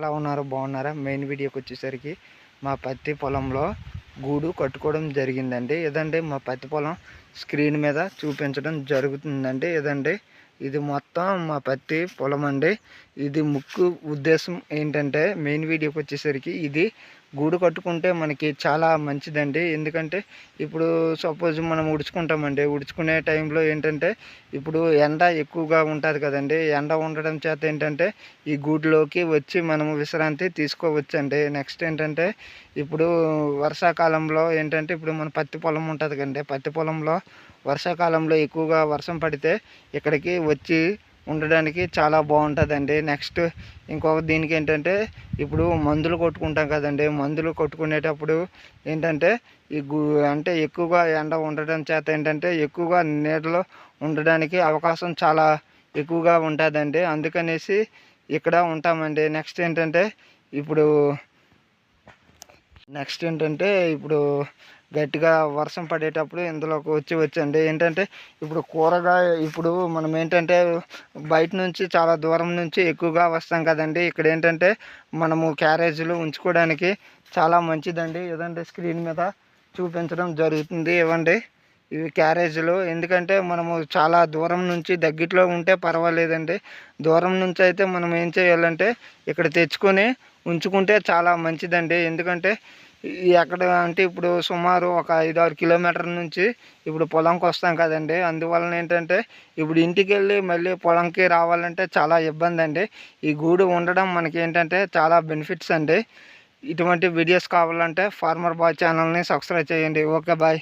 ఎలా ఉన్నారు? బాగున్నారా? మెయిన్ వీడియోకి వచ్చేసరికి మా పత్తి పొలంలో గూడు కట్టుకోవడం జరిగిందండి. ఏదంటే మా పత్తి పొలం స్క్రీన్ మీద చూపించడం జరుగుతుందండి. ఏదంటే ఇది మొత్తం మా పత్తి పొలం అండి. ఇది ముక్కు ఉద్దేశం ఏంటంటే మెయిన్ వీడియోకి వచ్చేసరికి ఇది గూడు కట్టుకుంటే మనకి చాలా మంచిదండి. ఎందుకంటే ఇప్పుడు సపోజ్ మనం ఉడుచుకుంటామండి. ఉడుచుకునే టైంలో ఏంటంటే ఇప్పుడు ఎండ ఎక్కువగా ఉంటుంది కదండి. ఎండ ఉండడం చేత ఏంటంటే ఈ గూడులోకి వచ్చి మనము విశ్రాంతి తీసుకోవచ్చండి. నెక్స్ట్ ఏంటంటే ఇప్పుడు వర్షాకాలంలో ఏంటంటే ఇప్పుడు మన పత్తి పొలం ఉంటుంది కండి పత్తి పొలంలో వర్షాకాలంలో ఎక్కువగా వర్షం పడితే ఇక్కడికి వచ్చి ఉండడానికి చాలా బాగుంటుందండి. నెక్స్ట్ ఇంకొక దీనికి ఏంటంటే ఇప్పుడు మందులు కొట్టుకుంటాం కదండి. మందులు కొట్టుకునేటప్పుడు ఏంటంటే ఈ అంటే ఎక్కువగా ఎండ ఉండడం చేత ఏంటంటే ఎక్కువగా నీడలో ఉండడానికి అవకాశం చాలా ఎక్కువగా ఉంటుందండి. అందుకనేసి ఇక్కడ ఉంటామండి. నెక్స్ట్ ఏంటంటే ఇప్పుడు నెక్స్ట్ ఏంటంటే ఇప్పుడు గట్టిగా వర్షం పడేటప్పుడు ఇందులోకి వచ్చి వచ్చండి. ఏంటంటే ఇప్పుడు కూరగాయ ఇప్పుడు మనం ఏంటంటే బయట నుంచి చాలా దూరం నుంచి ఎక్కువగా వస్తాం కదండి. ఇక్కడ ఏంటంటే మనము క్యారేజీలు ఉంచుకోవడానికి చాలా మంచిదండి. ఏదంటే స్క్రీన్ మీద చూపించడం జరుగుతుంది. ఇవ్వండి. ఇవి క్యారేజీలు. ఎందుకంటే మనము చాలా దూరం నుంచి దగ్గరలో ఉంటే పర్వాలేదండి. దూరం నుంచి అయితే మనం ఏం చేయాలంటే ఇక్కడ తెచ్చుకొని ఉంచుకుంటే చాలా మంచిదండి. ఎందుకంటే ఎక్కడ అంటే ఇప్పుడు సుమారు ఒక ఐదు ఆరు కిలోమీటర్ల నుంచి ఇప్పుడు పొలంకి వస్తాం కదండి. అందువలన ఏంటంటే ఇప్పుడు ఇంటికి వెళ్ళి మళ్ళీ పొలంకి రావాలంటే చాలా ఇబ్బంది అండి ఈ గూడు ఉండడం మనకి ఏంటంటే చాలా బెనిఫిట్స్ అండి. ఇటువంటి వీడియోస్ కావాలంటే ఫార్మర్ బాయ్ ఛానల్ని సబ్స్క్రైబ్ చేయండి. Okay bye.